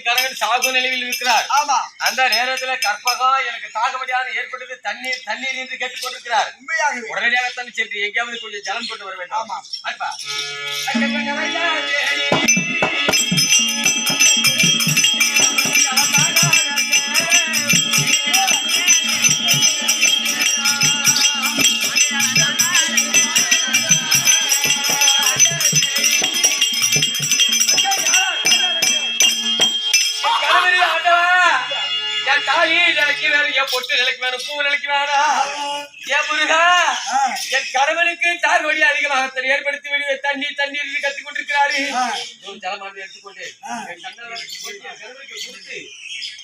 என் கணவன் சாகு நிலையில் இருக்கிறார். ஆமா. அந்த நேரத்துல கற்பகம் எனக்கு தாங்க முடியாத ஏற்பட்டது தண்ணீர் தண்ணீர் என்று கேட்டுக் கொண்டிருக்கிறார். உண்மையாகவே. உடனடியாக தண்ணி சென்று எங்கேயாவது கொஞ்சம் ஜலம் கொண்டு வர வேண்டும். ஆமா. அப்பா பூ வேணும் என் முருகா என் கணவனுக்கு தார் வழி அதிகமாக ஏற்படுத்தி விடுவே. தண்ணீர் தண்ணீர் என்று கத்திக் கொண்டிருக்கிறாரு. ஒரு ஜலமானது எடுத்துக்கொண்டு. என் கணவனுக்கு கொடுத்து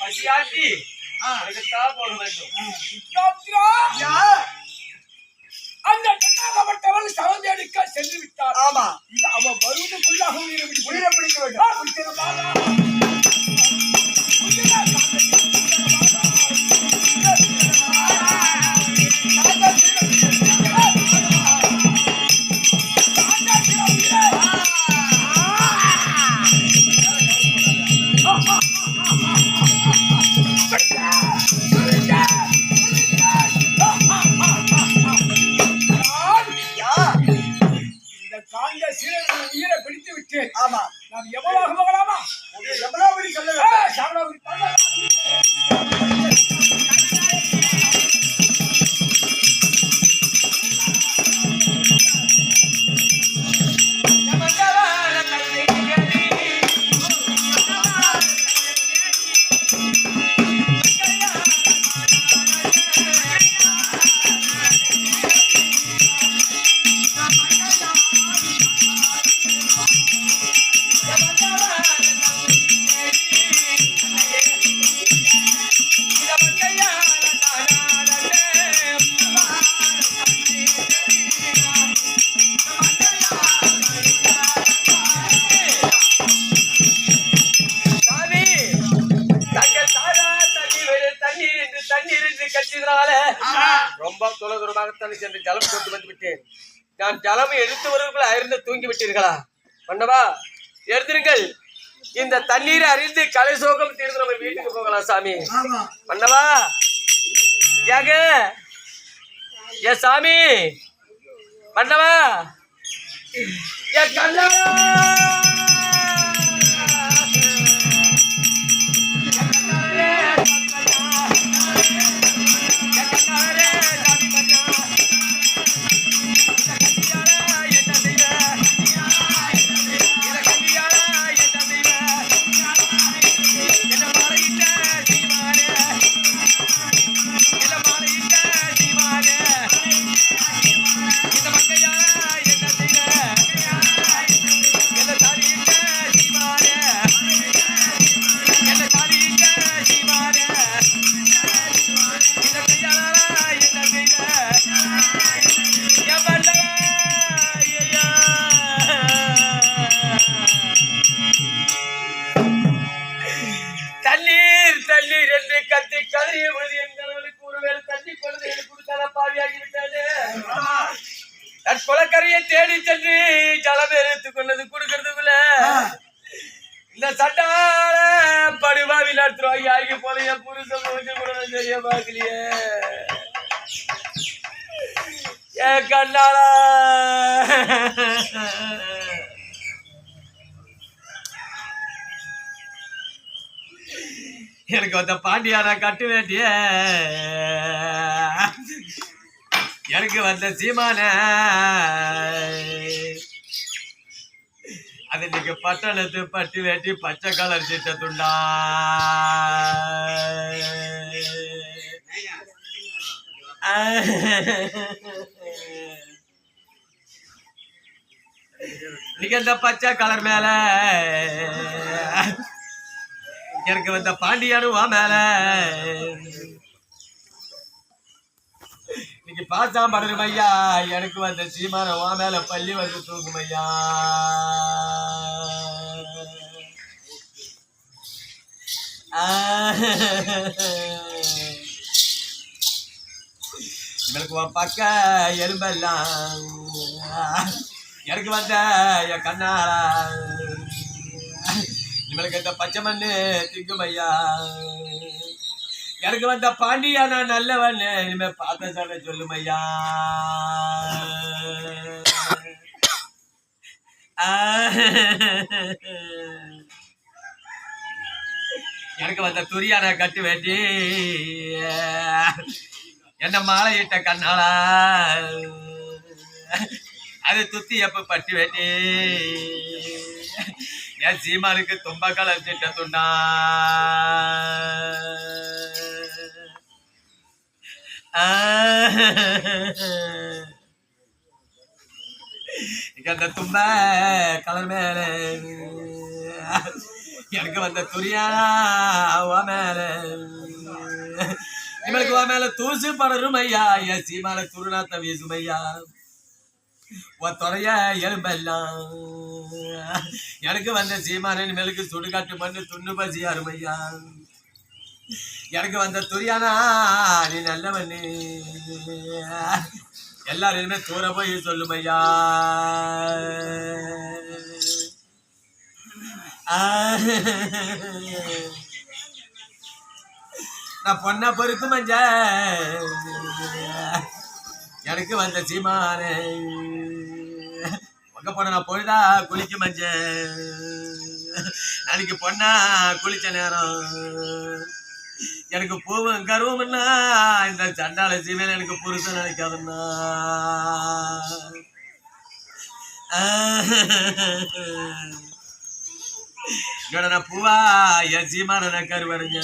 பசியாட்டி ஆ. அதுக்குத்தான் போக வேண்டும். அந்த கண்ணாகப்பட்டவள் சவந்தி அடிக்க சென்று விட்டார் ஆமா. இது அவ வருவதற்குள்ளாக உயிரை விட்டு உயிரை பிடிக்க வேண்டும். ஆமா. நாம் எவ்வளவு எவ்வளவு தூரமாகத்தான் சென்று ஜலம் கொண்டு வந்து விட்டேன் நான் ஜலம் எடுத்து வருவதற்குள் அயர்ந்து தூங்கி விட்டீர்களா மன்னவா எடுத்துருங்கள் இந்த தண்ணீரை அறிந்து கலை சோகம் தீர்ந்து நம்ம வீட்டுக்கு போகலாம் சாமி. மன்னவா ஏங்க? ஏ சாமி மன்னவா ஏ கண்ணா! எனக்கு வந்த பாண்டியாரா கட்டு வேண்டிய. எனக்கு வந்த சீமான. அது இன்னைக்கு பட்டணத்து பட்டு வேட்டி பச்சை கலர் சீட்டை துண்டா. நீங்க இந்த பச்சை கலர் மேல. எனக்கு வந்த பாண்டியானுவா மேல. இன்னைக்கு பாசா படரும் ஐயா எனக்கு வந்த சீமான வா மேல பள்ளி வந்து தூங்கும் ஐயா எங்களுக்கு பக்க எலும்பெல்லாம். எனக்கு வந்த என் கண்ணாரா இவளுக்கு இந்த பச்சை மண்ணு திங்குமையா எனக்கு வந்த பாண்டியா நான் நல்லவன். இனிமே பார்த்த சொல்ல சொல்லுமையா எனக்கு வந்த துரியான கட்டு வேண்டி. என்ன மாலையிட்ட கண்ணாளா அது துத்தி எப்ப பட்டி வேண்டி என் சீமானுக்கு தும்ப கலச்சிட்ட துண்டா. இங்க அந்த தும்ப கலர் மேல எனக்கு வந்த துரியா மேல. இவளுக்கு மேல தூசு படரும் ஐயா என் சீமால துருநாத்த வீசும் ஐயா உன் தொலைய எலும்பெல்லாம் எனக்கு வந்த சீமானின் மேலுக்கு சுடுகாட்டு பண்ணு துண்ணு பசி அருமையா. எனக்கு வந்த துரியானா நீ நல்லவண்ணு எல்லாருமே தூர போய் சொல்லுமையா. நான் பொண்ணா பொறுத்து மஞ்ச எனக்கு வந்த சீமானே. உங்க பொண்ண நான் பொழுதா குளிக்க மஞ்ச நாளைக்கு பொண்ணா குளிச்ச நேரம். எனக்கு பூவும் கருவம்னா இந்த சண்டால சீமையில எனக்கு புருஷன் நினைக்காதுன்னா என்னோட நான் பூவா என் சீமான நான் கருவடைஞ்ச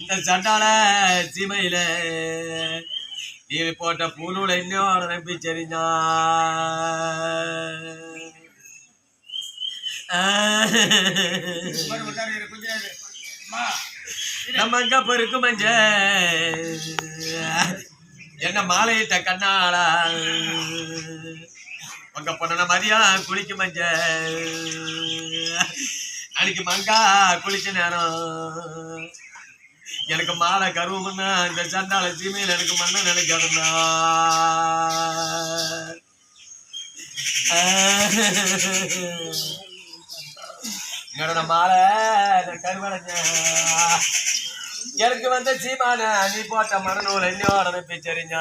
இந்த சண்டால சீமையில நீ போட்ட பூநூலை இன்னும் நம்பி சரிஞ்சா நம்ம அங்க பொறுக்கு மஞ்ச. என்ன மாலையிட்ட கண்ணாளா உங்க பொண்ணன மாதிரியா குளிக்கு மஞ்ச. நாளைக்கு மங்கா குளிச்ச நேரம். எனக்கு மாலை கருவம்னா இந்த சண்டால சீமையில் எனக்கு மண்ணை நினைக்கிறனா என்னோட மாலை? கருவடைஞ்ச. எனக்கு வந்த சீமான நீ போட்ட மனநூல் என்னோட பிச்சரிஞ்ச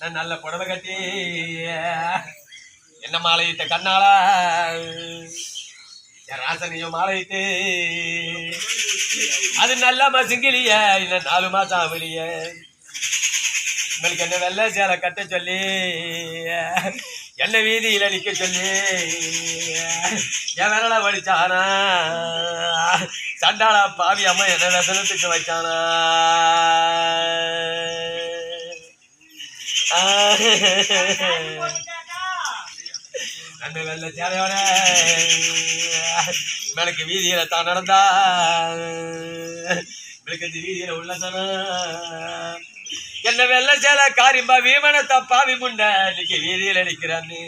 நான் நல்ல புடவை கட்டி என்ன மாலையிட்ட கண்ணாளா? என் ராசனையும் மாலையிட்டு. அது நல்லாமா மசுங்கிலிய இல்ல நாலு மாசம் வெளிய உங்களுக்கு என்ன வெள்ளை சேலை கட்ட சொல்லி என்ன வீதியில நிக்க சொல்லி என் வடிச்சானா வலிச்சானா? சண்டாளா பாவி அம்மா என்ன ரசனத்துக்கு வச்சானா? அந்த வெள்ளை சேலையோட எனக்கு வீதியில தான் நடந்தா எனக்கு இந்த வீதியில உள்ள என்ன வெள்ள சேலை காரிம்பா வீமன தப்பாவி முன்ன இன்னைக்கு வீதியில நிக்கிறான்னு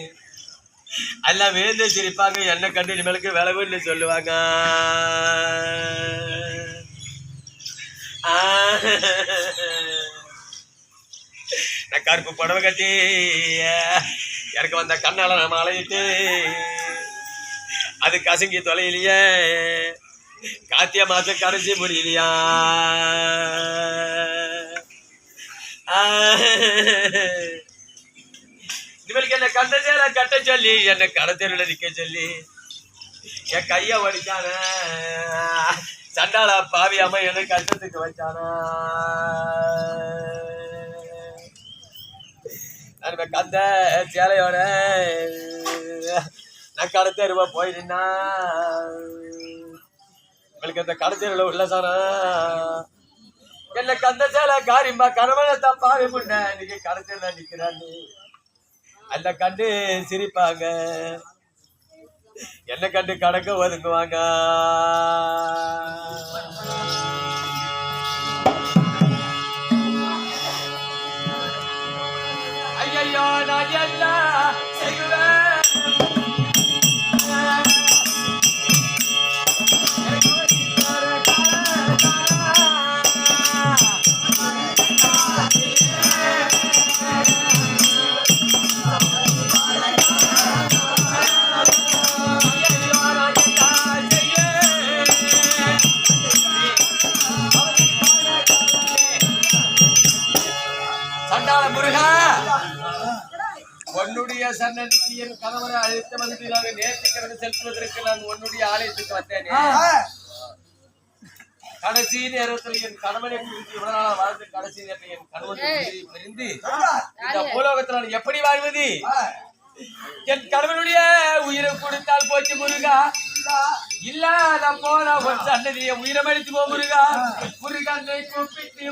எல்லாம் வேந்து சிரிப்பாங்க என்ன கண்டு இனிமேலுக்கு விளவுன்னு சொல்லுவாங்க. நான் கருப்பு புடவை கட்டி எனக்கு வந்த கண்ணால நான் அலையிட்டு அது கசங்கி தொலையிலையே. கார்த்திகை மாசம் கடைசி முடியலையா? இவளுக்கு என்ன கண்ட சேல கட்ட சொல்லி என்ன கடத்தெருவில் நிற்க சொல்லி என் கைய வடிச்சான சண்டாளா பாவி அம்மா என்ன கஷ்டத்துக்கு வச்சானா. கந்த சேலையோட நான் கடத்தெருவா போய் நின்னா. உங்களுக்கு அந்த கடத்தெருவில் உள்ள சானா என்ன கந்த சேலை காரிம்பா கணவனை தப்பாவே முன்ன. இன்னைக்கு கடத்தல நிற்கிறான்னு அந்த கண்டு சிரிப்பாங்க. என்ன கண்டு கடக்க ஒதுங்குவாங்க? உன்னுடைய சன்னதிக்கு என் கணவரை அழைத்து வந்து நாங்கள் நேர்த்திக்கிறது செலுத்துவதற்கு நான் உன்னுடைய ஆலயத்துக்கு வந்தேனே. கடைசி நேரத்தில் என் கணவனை பிரிந்து இவ்வளவு நாளா வாழ்ந்து கடைசி நேரத்தில் என் கணவனை பிரி- பிரிந்து இந்த பூலோகத்தில் நான் எப்படி வாழ்வது? என் கணவனுடைய உயிரை கொடுத்தால் போச்சு முருகா. இல்லாத போன ஒரு சன்னதியை உயிரை மடித்து போ முருகா. முருகனை கூப்பிட்டு